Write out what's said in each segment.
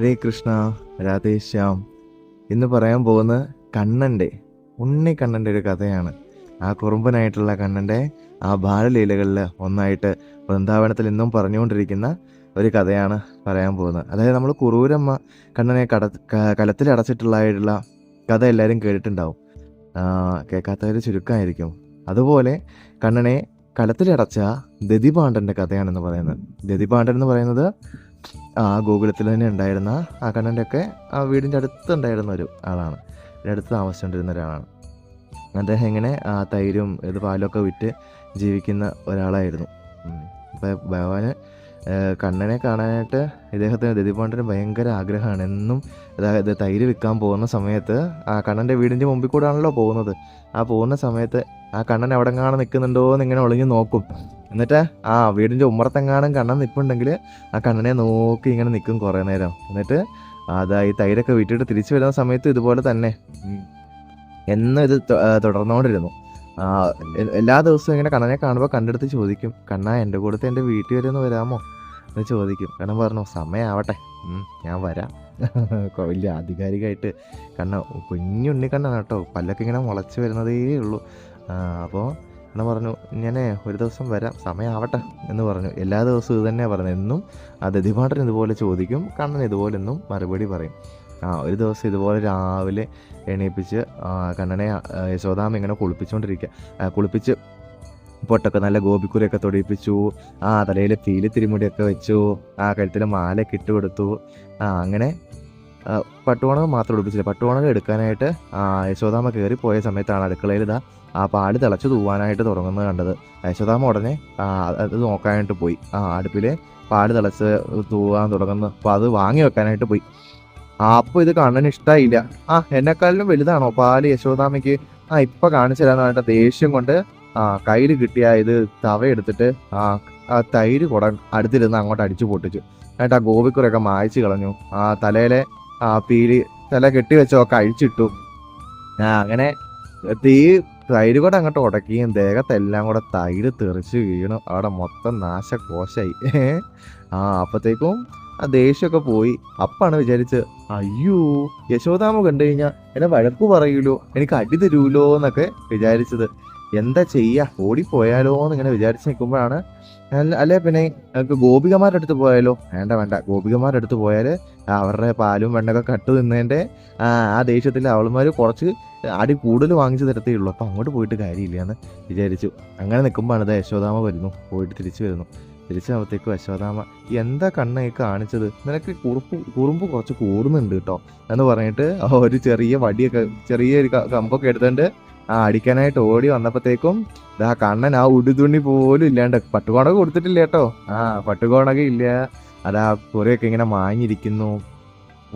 ഹരേ കൃഷ്ണ രാധേശ്യാം ഇന്ന് പറയാൻ പോകുന്ന കണ്ണന്റെ ഉണ്ണി കണ്ണന്റെ ഒരു കഥയാണ്. ആ കുറുമ്പനായിട്ടുള്ള കണ്ണന്റെ ആ ബാലലീലകളിൽ ഒന്നായിട്ട് വൃന്ദാവനത്തിൽ ഇന്നും പറഞ്ഞുകൊണ്ടിരിക്കുന്ന ഒരു കഥയാണ് പറയാൻ പോകുന്നത്. അതായത് നമ്മൾ കുറൂരമ്മ കണ്ണനെ കട കലത്തിൽ അടച്ചിട്ടുള്ളതായിട്ടുള്ള കഥ എല്ലാവരും കേട്ടിട്ടുണ്ടാവും. കേൾക്കാത്തവർ ചുരുക്കമായിരിക്കും അതുപോലെ കണ്ണനെ കലത്തിലടച്ച ദതിപാണ്ഡന്റെ കഥയാണെന്ന് പറയുന്നത്. ദതിപാണ്ഡൻ എന്ന് പറയുന്നത് ആ ഗോകുലത്തിൽ തന്നെ ഉണ്ടായിരുന്ന ആ കണ്ണന്റെയൊക്കെ ആ വീടിന്റെ അടുത്ത് ഉണ്ടായിരുന്ന ഒരു ആളാണ്. അടുത്ത് താമസിച്ചുകൊണ്ടിരുന്ന ഒരാളാണ്. അദ്ദേഹം ഇങ്ങനെ ആ തൈരും ഇത് പാലൊക്കെ വിറ്റ് ജീവിക്കുന്ന ഒരാളായിരുന്നു. അപ്പോൾ ഭഗവാന് കണ്ണനെ കാണാനായിട്ട് ഇദ്ദേഹത്തിന് ദതിപാണ്ഡന് ഭയങ്കര ആഗ്രഹമാണ്. എന്നും അതായത് തൈര് വിൽക്കാൻ പോകുന്ന സമയത്ത് ആ കണ്ണന്റെ വീടിന്റെ മുമ്പിൽ കൂടെ ആണല്ലോ പോകുന്നത്. ആ പോകുന്ന സമയത്ത് ആ കണ്ണൻ എവിടെങ്ങാണ് നിൽക്കുന്നുണ്ടോ എന്ന് ഇങ്ങനെ ഒളിഞ്ഞു നോക്കും. എന്നിട്ട് ആ വീടിന്റെ ഉമ്മറത്തെങ്ങാനും കണ്ണൻ നിൽപ്പുണ്ടെങ്കിൽ ആ കണ്ണനെ നോക്കി ഇങ്ങനെ നിൽക്കും കുറേ നേരം. എന്നിട്ട് അതാ ഈ തൈരൊക്കെ വിട്ടിട്ട് തിരിച്ചു വരുന്ന സമയത്ത് ഇതുപോലെ തന്നെ. എന്നും ഇത് തുടർന്നുകൊണ്ടിരുന്നു. എല്ലാ ദിവസവും ഇങ്ങനെ കണ്ണനെ കാണുമ്പോൾ കണ്ടെടുത്ത് ചോദിക്കും കണ്ണ എന്റെ കൂടത്തെ എന്റെ വീട്ടിൽ വരെ ഒന്ന് വരാമോ? എന്ന് ചോദിക്കും. കണ്ണൻ പറഞ്ഞു സമയമാവട്ടെ ഞാൻ വരാം. വലിയ ആധികാരികമായിട്ട് കണ്ണ കുഞ്ഞുണ്ണി കണ്ണാണ് കേട്ടോ പല്ലൊക്കെ ഇങ്ങനെ മുളച്ച് വരുന്നതേ ഉള്ളൂ. അപ്പോൾ കണ്ണൻ പറഞ്ഞു ഇങ്ങനെ ഒരു ദിവസം വരാം സമയമാവട്ടെ എന്ന് പറഞ്ഞു. എല്ലാ ദിവസവും ഇത് പറഞ്ഞു. എന്നും ആ ദതിപാട്ടൻ ഇതുപോലെ ചോദിക്കും കണ്ണൻ ഇതുപോലെ എന്നും മറുപടി പറയും. ആ ഒരു ദിവസം ഇതുപോലെ രാവിലെ എണീപ്പിച്ച് കണ്ണനെ യശോദാമ ഇങ്ങനെ കുളിപ്പിച്ചുകൊണ്ടിരിക്കുക കുളിപ്പിച്ച് പൊട്ടൊക്കെ നല്ല ഗോപിക്കുരയൊക്കെ തൊടിയിപ്പിച്ചു. ആ തലയിൽ പീലി തിരുമുടിയൊക്കെ വെച്ചു. ആ കഴുത്തിൽ മാലയൊക്കെ ഇട്ട് കൊടുത്തു. ആ അങ്ങനെ പട്ടുവണകം മാത്രം ഉടുപ്പിച്ചില്ല. പട്ടുവണകം എടുക്കാനായിട്ട് യശോദാമ്മ കയറി പോയ സമയത്താണ് അടുക്കളയിൽ ഇതാ ആ പാൽ തിളച്ച് തൂവാനായിട്ട് തുടങ്ങുന്നത് കണ്ടത്. യശോദാമ്മ ഉടനെ അത് നോക്കാനായിട്ട് പോയി. ആ അടുപ്പിൽ പാൽ തിളച്ച് തൂവാൻ തുടങ്ങുന്നു. അപ്പോൾ അത് വാങ്ങി വെക്കാനായിട്ട് പോയി. അപ്പോൾ ഇത് കണ്ണന് ഇഷ്ടമായില്ല ആ എന്നെക്കാളിലും വലുതാണോ പാൽ യശോദാമ്മയ്ക്ക്? ആ ഇപ്പൊ കാണിച്ചു തരാന്നായിട്ട് ദേഷ്യം കൊണ്ട് ആ കയ്യിൽ കിട്ടിയ ഇത് തവ എടുത്തിട്ട് ആ ആ തൈര് കുട അടുത്തിരുന്ന് അങ്ങോട്ട് അടിച്ചു പൊട്ടിച്ചു. എന്നിട്ട് ആ ഗോപിക്കുറയൊക്കെ മായച്ചു കളഞ്ഞു. ആ തലയിലെ ആ പീലി തല കെട്ടിവെച്ചൊക്കെ അഴിച്ചിട്ടു. ആ അങ്ങനെ തീ തൈര് കൂടെ അങ്ങോട്ട് ഉടക്കുകയും ദേഹത്തെല്ലാം കൂടെ തൈര് തെറിച്ച് വീണു. അവിടെ മൊത്തം നാശകോശായി. ആ അപ്പത്തേക്കും ആ ദേഷ്യമൊക്കെ പോയി. അപ്പാണ് വിചാരിച്ച് അയ്യോ യശോദാമ കണ്ടു കഴിഞ്ഞാൽ എന്നെ വഴക്കു പറയൂലോ? എനിക്ക് അടി തരൂലോ? എന്നൊക്കെ വിചാരിച്ചത്. എന്താ ചെയ്യാ? ഓടിപ്പോയാലോ എന്ന് ഇങ്ങനെ വിചാരിച്ച് നിൽക്കുമ്പോഴാണ് അല്ല പിന്നെ നമുക്ക് ഗോപികമാരുടെ അടുത്ത് പോയാലോ? വേണ്ട വേണ്ട. ഗോപികമാരുടെ അടുത്ത് പോയാൽ അവരുടെ പാലും വെണ്ണൊക്കെ കട്ട് നിന്നതിന്റെ ആ ദേഷ്യത്തിൽ അവളുമാർ കുറച്ച് അടി കൂടുതൽ വാങ്ങിച്ചു തരത്തേ ഉള്ളൂ. അങ്ങോട്ട് പോയിട്ട് കാര്യമില്ല എന്ന് വിചാരിച്ചു. അങ്ങനെ നിൽക്കുമ്പോൾ ഇത് യശോദാമ വരുന്നു. പോയിട്ട് തിരിച്ചു വരുന്നു. തിരിച്ചു തിരിച്ചാകുമ്പോഴത്തേക്കും യശോദാമ എന്താ കണ്ണ ഈ കാണിച്ചത്? നിനക്ക് കുറുപ്പ് കുറുമ്പ് കുറച്ച് കൂടുന്നുണ്ട് കേട്ടോ. എന്ന് പറഞ്ഞിട്ട് ഒരു ചെറിയ വടിയൊക്കെ ചെറിയ ഒരു കമ്പൊക്കെ എടുത്തുകൊണ്ട് ആ അടിക്കാനായിട്ട് ഓടി വന്നപ്പോഴത്തേക്കും ദാ കണ്ണൻ ആ ഉടുതുണി പോലും ഇല്ലാണ്ട് പട്ടുകോണക കൊടുത്തിട്ടില്ല കേട്ടോ. ആ പട്ടുകോണക ഇല്ല. അതാ കുറേയൊക്കെ ഇങ്ങനെ മാഞ്ഞിരിക്കുന്നു.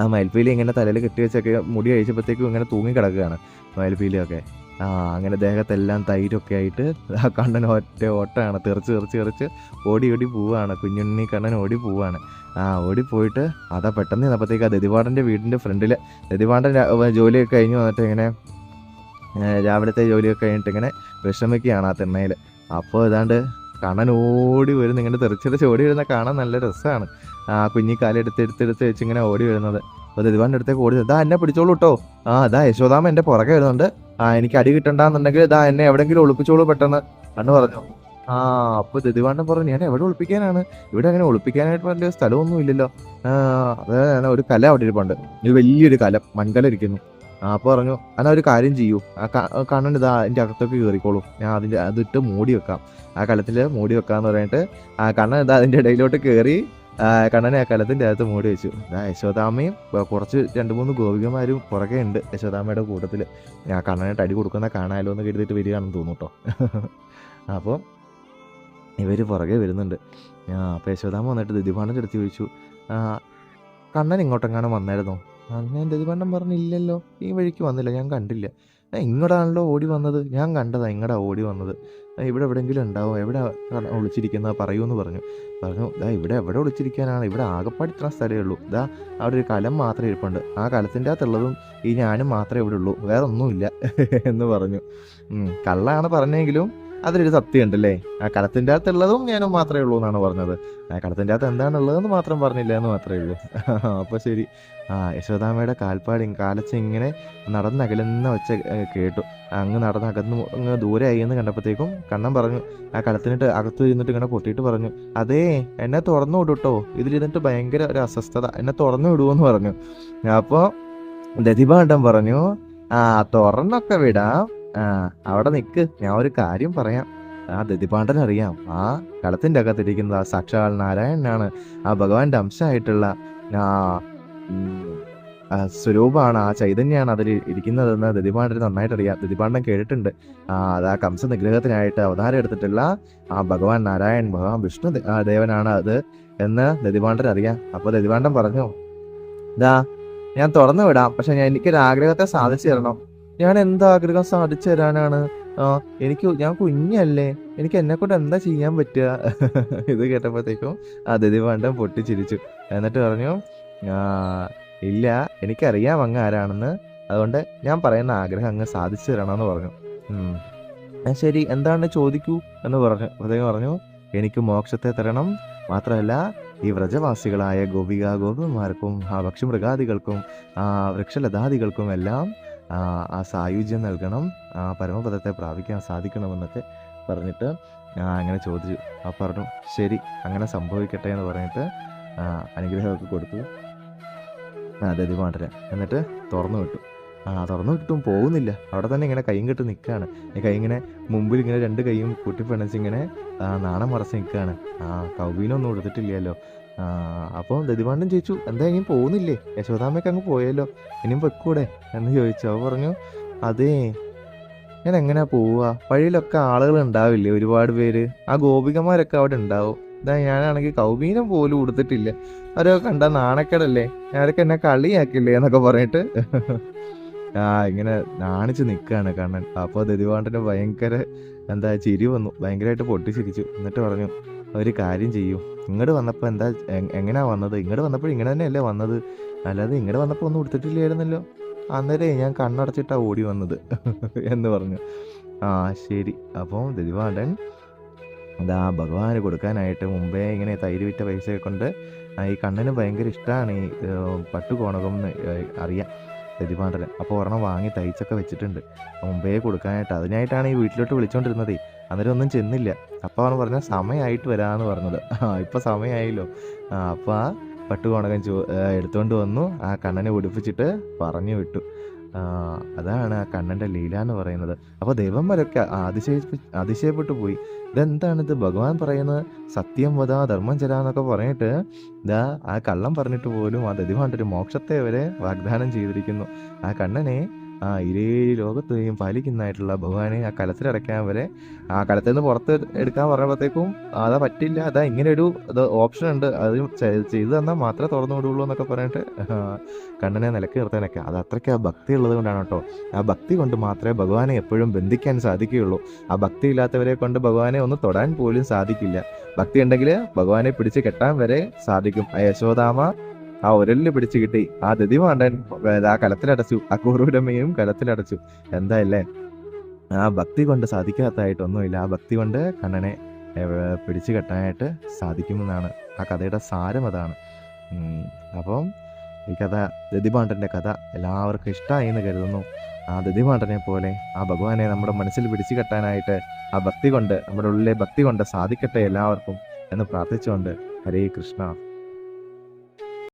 ആ മയിൽപ്പീലി ഇങ്ങനെ തലയിൽ കെട്ടി വെച്ചൊക്കെ മുടി കഴിച്ചപ്പോഴത്തേക്കും ഇങ്ങനെ തൂങ്ങി കിടക്കുകയാണ് മയിൽപ്പീലിയൊക്കെ ആ അങ്ങനെ ദേഹത്തെല്ലാം തൈരൊക്കെ ആയിട്ട് ആ കണ്ണൻ ഒറ്റ ഓട്ടമാണ്. തെറിച്ച് തെറിച്ച് തെറിച്ച് ഓടി ഓടി പോവാണ് കുഞ്ഞുണ്ണി കണ്ണൻ ഓടി പോവാണ് ആ ഓടി പോയിട്ട് അതാ പെട്ടെന്ന് ചെന്നപ്പോഴത്തേക്ക് ആ ദതിപാടന്റെ വീടിന്റെ ഫ്രണ്ടിൽ ദതിവാടൻ ജോലിയൊക്കെ കഴിഞ്ഞ് വന്നിട്ട് ഇങ്ങനെ രാവിലത്തെ ജോലിയൊക്കെ കഴിഞ്ഞിട്ട് ഇങ്ങനെ വിഷമിക്കുകയാണ് ആ തിണ്ണയിൽ അപ്പോൾ ഏതാണ്ട് കണ്ണൻ ഓടി വരുന്നു. ഇങ്ങനെ തെറിച്ചിട്ട് ഓടി വരുന്ന കാണാൻ നല്ല രസമാണ്. ആ കുഞ്ഞിക്കാലം എടുത്ത് എടുത്ത് എടുത്ത് വെച്ച് ഇങ്ങനെ ഓടി വരുന്നത്. അപ്പോൾ ദിവാന്റെ അടുത്തേക്ക് ഓടി ഇതാ എന്നെ പിടിച്ചോളൂ കേട്ടോ ആ ഇതാ യശോദാമ എന്റെ പുറകെ വരുന്നുണ്ട്. ആ എനിക്ക് അടി കിട്ടണ്ടെന്നുണ്ടെങ്കിൽ ഇതാ എന്നെ എവിടെയെങ്കിലും ഒളിപ്പിച്ചോളൂ പെട്ടെന്ന്. കണ്ണു പറഞ്ഞു. ആ അപ്പോൾ ദതിവാണ്ടൻ പറഞ്ഞു ഞാൻ എവിടെ ഒളിപ്പിക്കാനാണ്? ഇവിടെ അങ്ങനെ ഒളിപ്പിക്കാനായിട്ട് വലിയ സ്ഥലമൊന്നും ഇല്ലല്ലോ. അതെ ഒരു കല അവിടെ ഇരിപ്പുണ്ട്. ഒരു വലിയൊരു കല മൺകല ഇരിക്കുന്നു. ആ അപ്പൊ പറഞ്ഞു എന്നാ ഒരു കാര്യം ചെയ്യൂ. ആ കണ്ണൻ ഇതാ അതിന്റെ അകത്തൊക്കെ കയറിക്കോളൂ ഞാൻ അതിന്റെ അതിട്ട് മൂടി വെക്കാം. ആ കലത്തിൽ മൂടി വെക്കാന്ന് പറഞ്ഞിട്ട് ആ കണ്ണൻ ഇതാ അതിന്റെ ഇടയിലോട്ട് കയറി കണ്ണനെ ആ കലത്തിന്റെ അകത്ത് മൂടി വെച്ചു. യശോദാമയും കുറച്ച് രണ്ട് മൂന്ന് ഗോപികമാരും പുറകെ ഉണ്ട് യശോദാമയുടെ കൂട്ടത്തിൽ ഞാൻ കണ്ണനെ അടി കൊടുക്കുന്ന കാണാമല്ലോ എന്ന് കരുതിയിട്ട് വരികയാണെന്ന് തോന്നുന്നു കേട്ടോ അപ്പോൾ ഇവർ പുറകെ വരുന്നുണ്ട്. അപ്പോൾ യശോദാമ വന്നിട്ട് ദിദിപാണ്ടന്റെ അടുത്ത് ചോദിച്ചു കണ്ണൻ ഇങ്ങോട്ടെങ്ങാനും വന്നായിരുന്നോ? ഞാൻ പറഞ്ഞു പറഞ്ഞില്ലല്ലോ. ഈ വഴിക്ക് വന്നില്ല ഞാൻ കണ്ടില്ല. "ആ, ഇങ്ങോട്ടാണല്ലോ ഓടി വന്നത്. ഞാൻ കണ്ടതാ ഇങ്ങടാ ഓടി വന്നത്. "ആ, ഇവിടെ എവിടെയെങ്കിലും ഉണ്ടാവും? എവിടെ ഒളിച്ചിരിക്കുന്ന പറയൂന്ന് പറഞ്ഞു. പറഞ്ഞു ഇതാ ഇവിടെ എവിടെ ഒളിച്ചിരിക്കാനാണ്? ഇവിടെ ആകെപ്പാട് ഇത്ര സ്ഥലമേ ഉള്ളൂ. ഇതാ അവിടെ ഒരു കലം മാത്രമേ ഇരിപ്പുണ്ട്. ആ കലത്തിന്റെ അകത്തുള്ളതും ഈ ഞാനും മാത്രമേ ഇവിടെ ഉള്ളൂ. വേറെ ഒന്നുമില്ല എന്ന് പറഞ്ഞു. കള്ളാണ് പറഞ്ഞെങ്കിലും അതിലൊരു സത്യം ഉണ്ടല്ലേ ആ കലത്തിന്റെ അകത്തുള്ളതും ഞാനും മാത്രമേ ഉള്ളൂ എന്നാണ് പറഞ്ഞത്. ആ കലത്തിന്റെ അകത്ത് എന്താണുള്ളതെന്ന് മാത്രം പറഞ്ഞില്ല എന്ന് മാത്രമേ ഉള്ളൂ. അപ്പോൾ ശരി. ആ യശോദാമയുടെ കാൽപ്പാടി കാലച്ച് ഇങ്ങനെ നടന്നകലെന്ന് വെച്ച കേട്ടു. അങ്ങ് നടന്ന് അകന്ന് അങ്ങ് ദൂരെ ആയി എന്ന് കണ്ടപ്പോഴത്തേക്കും കണ്ണൻ പറഞ്ഞു ആ കലത്തിനിട്ട് അകത്ത് ഇരുന്നിട്ട് ഇങ്ങനെ പൊട്ടിയിട്ട് പറഞ്ഞു അതേ എന്നെ തുറന്നു വിടുട്ടോ. ഇതിലിരുന്നിട്ട് ഭയങ്കര ഒരു അസ്വസ്ഥത. എന്നെ തുറന്നു വിടുമെന്ന് പറഞ്ഞു. അപ്പോൾ ദതിഭാണ്ഡം പറഞ്ഞു ആ തുറന്നൊക്കെ വിടാം. ആ അവിടെ നിക്ക്. ഞാൻ ഒരു കാര്യം പറയാം. ആ ദതിപാണ്ഡൻ അറിയാം. ആ കളത്തിന്റെ അകത്തിരിക്കുന്നത് ആ സാക്ഷാൽ നാരായണനാണ്. ആ ഭഗവാന്റെ അംശമായിട്ടുള്ള ആ സ്വരൂപമാണ് ആ ചൈതന്യമാണ് അതിൽ ഇരിക്കുന്നതെന്ന് ദതിപാണ്ഡന് നന്നായിട്ട് അറിയാം. ദതിപാണ്ഡൻ കേട്ടിട്ടുണ്ട്. ആ അത് ആ കംസ നിഗ്രഹത്തിനായിട്ട് അവതാരം എടുത്തിട്ടുള്ള ആ ഭഗവാൻ നാരായണൻ ഭഗവാൻ വിഷ്ണു ദേവനാണ് അത് എന്ന് ദതിപാണ്ഡൻ അറിയാം. അപ്പൊ ദതിപാണ്ഡൻ പറഞ്ഞു ഇതാ ഞാൻ തുറന്നു വിടാം. പക്ഷെ ഞാൻ എനിക്കൊരു ആഗ്രഹത്തെ സാധിച്ചു തരണം. ഞാൻ എന്താ ആഗ്രഹം സാധിച്ചു തരാനാണ് ആ എനിക്ക് ഞാൻ കുഞ്ഞല്ലേ. എനിക്ക് എന്നെ കൊണ്ട് എന്താ ചെയ്യാൻ പറ്റുക? ഇത് കേട്ടപ്പോഴത്തേക്കും ആ പൊട്ടി ചിരിച്ചു. എന്നിട്ട് പറഞ്ഞു ഇല്ല എനിക്കറിയാം അങ്ങ് ആരാണെന്ന്. അതുകൊണ്ട് ഞാൻ പറയുന്ന ആഗ്രഹം അങ്ങ് സാധിച്ചു തരണമെന്ന് പറഞ്ഞു ഞാൻ ശരി. എന്താണ് ചോദിക്കൂ? എന്ന് പറഞ്ഞു. അദ്ദേഹം പറഞ്ഞു എനിക്ക് മോക്ഷത്തെ തരണം. മാത്രമല്ല ഈ വ്രജവാസികളായ ഗോപിക ഗോപന്മാർക്കും ആ ഭക്ഷ്യമൃഗാദികൾക്കും ആ വൃക്ഷലതാദികൾക്കും എല്ലാം ആ, സായുജ്യം നൽകണം ആ പരമപദത്തെ പ്രാപിക്കാൻ സാധിക്കണമെന്നൊക്കെ പറഞ്ഞിട്ട് അങ്ങനെ ചോദിച്ചു. ആ പറഞ്ഞു ശരി അങ്ങനെ സംഭവിക്കട്ടെ എന്ന് പറഞ്ഞിട്ട് അനുഗ്രഹമൊക്കെ കൊടുത്തു. ആ ദതിമാണ്ടര എന്നിട്ട് തുറന്നു വിട്ടു. ആ തുറന്നു വിട്ടും പോകുന്നില്ല. അവിടെ തന്നെ ഇങ്ങനെ കൈയും കെട്ട് നിൽക്കുകയാണ് ഈ കൈ ഇങ്ങനെ മുമ്പിൽ ഇങ്ങനെ രണ്ട് കൈയും കൂട്ടിപ്പിണച്ച് ഇങ്ങനെ നാണം മറച്ച് നിൽക്കുകയാണ് ആ കൗബീനൊന്നും കൊടുത്തിട്ടില്ലല്ലോ ആ അപ്പോൾ ദതിപാണ്ഡൻ ചോദിച്ചു എന്താ ഇനിയും പോകുന്നില്ലേ? യശോദാമ്മയ്ക്ക് അങ്ങ് പോയല്ലോ. ഇനിയും വെക്കൂടെ എന്ന് ചോദിച്ചു. അവ പറഞ്ഞു അതേ ഞാൻ എങ്ങനെയാ പോവുക? വഴിയിലൊക്കെ ആളുകൾ ഉണ്ടാവില്ലേ ഒരുപാട് പേര്? ആ ഗോപികമാരൊക്കെ അവിടെ ഉണ്ടാവും. ഇതാ ഞാനാണെങ്കിൽ കൗബീനം പോലും കൊടുത്തിട്ടില്ല അവരൊക്കെ കണ്ട നാണക്കേടല്ലേ? ഞാനൊക്കെ എന്നെ കളിയാക്കില്ലേ? എന്നൊക്കെ പറഞ്ഞിട്ട് ആ ഇങ്ങനെ നാണിച്ച് നിൽക്കുകയാണ് കണ്ണൻ. അപ്പോൾ ദതിവാണ്ടന് ഭയങ്കര എന്താ ചിരി വന്നു. ഭയങ്കരമായിട്ട് പൊട്ടിച്ചിരിച്ചു. എന്നിട്ട് പറഞ്ഞു ഒരു കാര്യം ചെയ്യും. ഇങ്ങോട്ട് വന്നപ്പോൾ എന്താ എങ്ങനെയാണ് എങ്ങനെയാ വന്നത്? ഇങ്ങോട്ട് വന്നപ്പോൾ ഇങ്ങനെ തന്നെയല്ലേ വന്നത്? അല്ലാതെ ഇങ്ങോട്ട് വന്നപ്പോൾ ഒന്നും കൊടുത്തിട്ടില്ലായിരുന്നല്ലോ അന്നേരേ ഞാൻ കണ്ണടച്ചിട്ടാണ് ഓടി വന്നത് എന്ന് പറഞ്ഞു. ആ ശരി. അപ്പോൾ ദതിവാണ്ടൻ അതാ ഭഗവാന് കൊടുക്കാനായിട്ട് മുമ്പേ ഇങ്ങനെ തൈര് വിറ്റ പൈസ കൊണ്ട് ഈ കണ്ണന് ഭയങ്കര ഇഷ്ടമാണ് ഈ പട്ടുകോണകം എന്ന് അറിയാം രതിപാണ്ഡന് അപ്പോൾ ഒരെണ്ണം വാങ്ങി തയ്ച്ചൊക്കെ വെച്ചിട്ടുണ്ട്. മുമ്പേ കൊടുക്കാനായിട്ട്. അതിനായിട്ടാണ് ഈ വീട്ടിലോട്ട് വിളിച്ചുകൊണ്ടിരുന്നത് അന്നേരം ഒന്നും ചെന്നില്ല. അപ്പോൾ അവൻ പറഞ്ഞ സമയമായിട്ട് വരാമെന്ന് പറഞ്ഞത്. ഇപ്പോൾ സമയമായല്ലോ അപ്പോൾ ആ പട്ടുകോണകം ചോ എടുത്തുകൊണ്ട് വന്നു. ആ കണ്ണനെ ഉടുപ്പിച്ചിട്ട് പറഞ്ഞു വിട്ടു. അതാണ് ആ കണ്ണന്റെ ലീല എന്ന് പറയുന്നത്. അപ്പോൾ ദേവന്മാരൊക്കെ അതിശയ അതിശയപ്പെട്ടു പോയി. ഇതെന്താണിത് ഭഗവാൻ പറയുന്നത് സത്യം വധ ധർമ്മം ചെലാന്നൊക്കെ പറഞ്ഞിട്ട് ഇതാ ആ കള്ളം പറഞ്ഞിട്ട് പോലും ആ ദതിമാണ്ടൊരു മോക്ഷത്തെ വരെ വാഗ്ദാനം ചെയ്തിരിക്കുന്നു. ആ കണ്ണനെ ആ ഇരേ ലോകത്തെയും പാലിക്കുന്നതായിട്ടുള്ള ഭഗവാനെ ആ കലത്തിലടയ്ക്കാൻ വരെ ആ കലത്തിൽ നിന്ന് പുറത്ത് എടുക്കാൻ പറയുമ്പോഴത്തേക്കും അതാ പറ്റില്ല അതാ ഇങ്ങനെ ഒരു ഓപ്ഷൻ ഉണ്ട്. അത് ചെയ്തു തന്നാൽ മാത്രമേ തുറന്നു വിടുള്ളൂ എന്നൊക്കെ പറഞ്ഞിട്ട് കണ്ണനെ നിലയ്ക്ക് നിർത്താനൊക്കെ. അത് അത്രയ്ക്ക് ആ ഭക്തി ഉള്ളത് കൊണ്ടാണ് കേട്ടോ. ആ ഭക്തി കൊണ്ട് മാത്രമേ ഭഗവാനെ എപ്പോഴും ബന്ധിക്കാൻ സാധിക്കുകയുള്ളൂ. ആ ഭക്തി ഇല്ലാത്തവരെ കൊണ്ട് ഭഗവാനെ ഒന്ന് തൊടാൻ പോലും സാധിക്കില്ല. ഭക്തി ഉണ്ടെങ്കിൽ ഭഗവാനെ പിടിച്ച് കെട്ടാൻ വരെ സാധിക്കും. ആ യശോദാമ ആ ഉരലിൽ പിടിച്ചു കിട്ടി. ആ ദതിമാണ്ടൻ ആ കലത്തിലടച്ചു. ആ കുറുവിടമ്മയും കലത്തിലടച്ചു. എന്തായല്ലേ? ആ ഭക്തി കൊണ്ട് സാധിക്കാത്തതായിട്ടൊന്നുമില്ല ആ ഭക്തി കൊണ്ട് കണ്ണനെ പിടിച്ചു കെട്ടാനായിട്ട് സാധിക്കുമെന്നാണ്. ആ കഥയുടെ സാരം അതാണ്. അപ്പം ഈ കഥ ദതിപാണ്ഡന്റെ കഥ എല്ലാവർക്കും ഇഷ്ടമായി എന്ന് കരുതുന്നു. ആ ദതിപാണ്ഡനെ പോലെ ആ ഭഗവാനെ നമ്മുടെ മനസ്സിൽ പിടിച്ചു കെട്ടാനായിട്ട് ആ ഭക്തി കൊണ്ട് നമ്മുടെ ഉള്ളിലെ ഭക്തി കൊണ്ട് സാധിക്കട്ടെ എല്ലാവർക്കും എന്ന് പ്രാർത്ഥിച്ചുകൊണ്ട് ഹരേ കൃഷ്ണ.